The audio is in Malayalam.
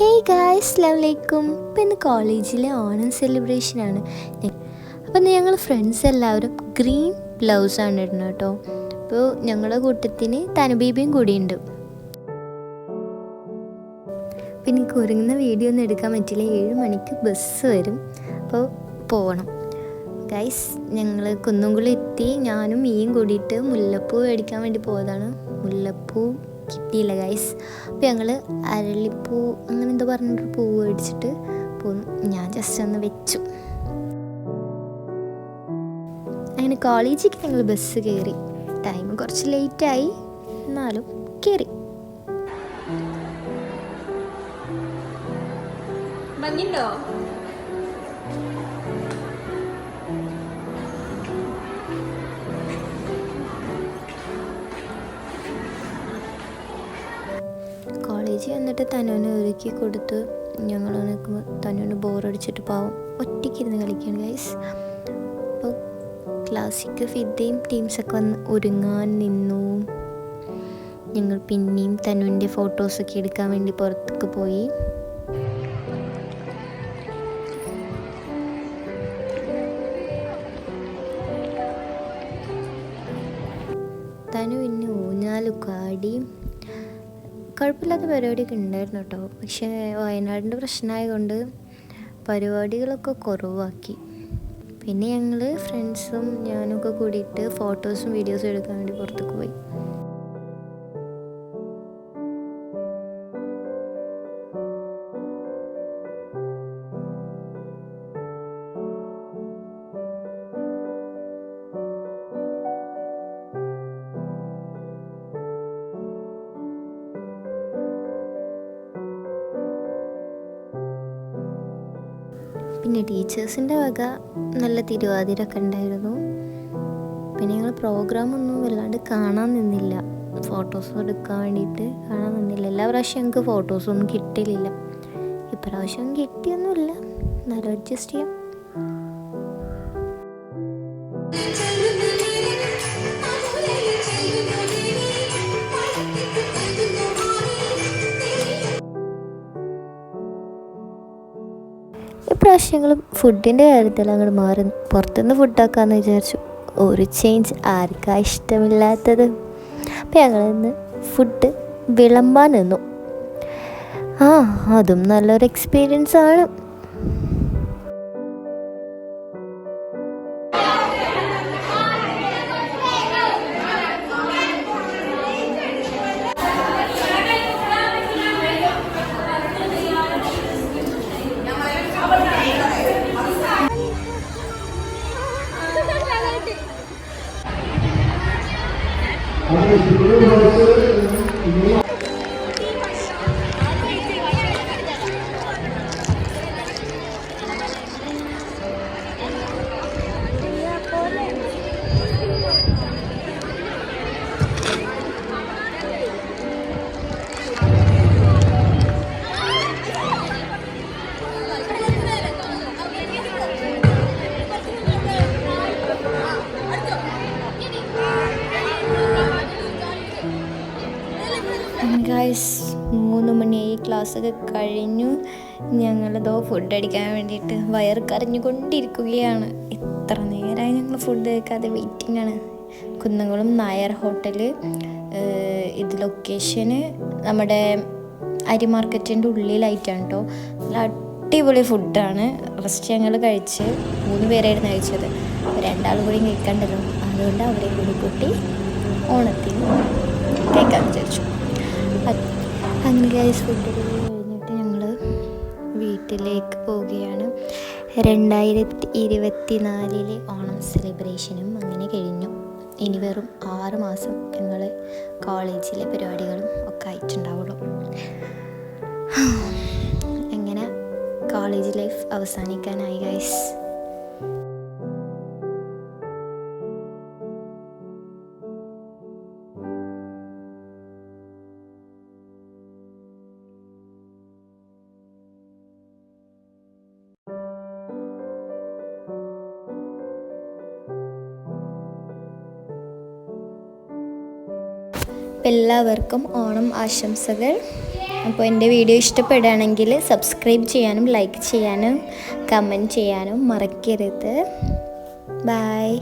ഹേയ് ഗായ്സ് ലവ്ലേക്കും ഇപ്പം ഇന്ന് കോളേജിലെ ഓണം സെലിബ്രേഷനാണ് അപ്പം ഞങ്ങൾ ഫ്രണ്ട്സ് എല്ലാവരും ഗ്രീൻ ബ്ലൗസാണ് ഇടുന്നത് കേട്ടോ. അപ്പോൾ ഞങ്ങളുടെ കൂട്ടത്തിന് തനുബീബിയും കൂടിയുണ്ട് പിന്നെ എനിക്ക് ഒരുങ്ങുന്ന വീഡിയോ ഒന്നും എടുക്കാൻ പറ്റില്ല. ഏഴ് മണിക്ക് ബസ് വരും. അപ്പോൾ പോകണം ഗൈസ് ഞങ്ങൾ കുന്നുംകുളം എത്തി. ഞാനും മീൻ കൂടിയിട്ട് മുല്ലപ്പൂ മേടിക്കാൻ വേണ്ടി പോയതാണ്. മുല്ലപ്പൂ കിട്ടിയില്ല ഗൈസ് അപ്പോൾ ഞങ്ങൾ അരളിപ്പൂ അങ്ങനെ എന്തോ പറഞ്ഞിട്ട് പൂ മേടിച്ചിട്ട് പോന്നു. ഞാൻ ജസ്റ്റ് ഒന്ന് വെച്ചു. അങ്ങനെ കോളേജിലേക്ക് ഞങ്ങൾ ബസ് കയറി ടൈം കുറച്ച് ലേറ്റായി എന്നാലും കയറി ഭംഗിണ്ടോ കോളേജിൽ വന്നിട്ട് തനുവിന് ഒരുക്കി കൊടുത്ത് ഞങ്ങൾ നിൽക്കുമ്പോൾ തനുവിന് ബോറടിച്ചിട്ട് പാവം ഒറ്റയ്ക്കിരുന്ന് കളിക്കുകയാണ് ഗൈസ് അപ്പോൾ ക്ലാസ്സിക്ക് ഫിദ്ദയും ടീംസൊക്കെ വന്ന് ഒരുങ്ങാൻ നിന്നു. ഞങ്ങൾ പിന്നെയും തനുവിന്റെ ഫോട്ടോസൊക്കെ എടുക്കാൻ വേണ്ടി പുറത്തേക്ക് പോയി. തനു ഊഞ്ഞാലുക്കാടിയും കുഴപ്പമില്ലാത്ത പരിപാടിയൊക്കെ ഉണ്ടായിരുന്നു കേട്ടോ. പക്ഷേ വയനാടിന്റെ പ്രശ്നമായതുകൊണ്ട് പരിപാടികളൊക്കെ കുറവാക്കി. പിന്നെ ഞങ്ങൾ ഫ്രണ്ട്സും ഞാനൊക്കെ കൂടിയിട്ട് ഫോട്ടോസും വീഡിയോസും എടുക്കാൻ വേണ്ടി പുറത്തേക്ക് പോയി. പിന്നെ ടീച്ചേഴ്സിന്റെ വക നല്ല തിരുവാതിരൊക്കെ ഉണ്ടായിരുന്നു. പിന്നെ ഞങ്ങൾ പ്രോഗ്രാമൊന്നും വല്ലാണ്ട് കാണാൻ നിന്നില്ല. ഫോട്ടോസ് എടുക്കാൻ വേണ്ടിയിട്ട് കാണാൻ നിന്നില്ല. എല്ലാ പ്രാവശ്യം ഞങ്ങൾക്ക് ഫോട്ടോസൊന്നും കിട്ടിയില്ല ഇപ്രാവശ്യം കിട്ടിയൊന്നുമില്ല. നല്ല അഡ്ജസ്റ്റ് ചെയ്യാം. ഇപ്രാവശ്യം ഞങ്ങൾ ഫുഡിന്റെ കാര്യത്തിൽ അങ്ങോട്ട് മാറി പുറത്തുനിന്ന് ഫുഡാക്കാമെന്ന് വിചാരിച്ചു. ഒരു ചേഞ്ച് ആർക്കാ ഇഷ്ടമില്ലാത്തത്? അപ്പം ഞങ്ങളിന്ന് ഫുഡ് വിളമ്പാൻ നിന്നു. ആ അതും നല്ലൊരു എക്സ്പീരിയൻസ് ആണ്. Deus, ഗൈസ് മൂന്ന് മണിയായി ക്ലാസ്സൊക്കെ കഴിഞ്ഞു. ഞങ്ങളിതോ ഫുഡ് അടിക്കാൻ വേണ്ടിയിട്ട് വയർ കരഞ്ഞുകൊണ്ടിരിക്കുകയാണ്. എത്ര നേരമായി ഞങ്ങൾ ഫുഡ് കഴിക്കാതെ വെയിറ്റിംഗ് ആണ്. കുന്നംകുളം നായർ ഹോട്ടൽ ഇത് ലൊക്കേഷന് നമ്മുടെ അരി മാർക്കറ്റിന്റെ ഉള്ളിലായിട്ടാണ് കേട്ടോ നല്ല അടിപൊളി ഫുഡാണ് ഫസ്റ്റ് ഞങ്ങൾ കഴിച്ച് മൂന്ന് പേരായിരുന്നു കഴിച്ചത്. രണ്ടാളും കൂടി കഴിക്കണ്ടല്ലോ. അതുകൊണ്ട് അവരെയും കൂടി കൂട്ടി ഓണത്തിന് കഴിക്കാൻ ഗൈസ് ഫുഡ് കഴിഞ്ഞിട്ട് ഞങ്ങൾ വീട്ടിലേക്ക് പോവുകയാണ്. രണ്ടായിരത്തി ഇരുപത്തി നാലിലെ ഓണം സെലിബ്രേഷനും അങ്ങനെ കഴിഞ്ഞു. ഇനി വെറും ആറ് മാസം ഞങ്ങൾ കോളേജിലെ പരിപാടികളും ഒക്കെ ആയിട്ടുണ്ടാവുള്ളൂ. അങ്ങനെ കോളേജ് ലൈഫ് അവസാനിക്കാനായി ഗൈസ് എല്ലാവർക്കും ഓണം ആശംസകൾ. അപ്പോൾ എന്റെ വീഡിയോ ഇഷ്ടപ്പെടുകയാണെങ്കിൽ സബ്സ്ക്രൈബ് ചെയ്യാനും ലൈക്ക് ചെയ്യാനും കമന്റ് ചെയ്യാനും മറക്കരുത്. ബൈ.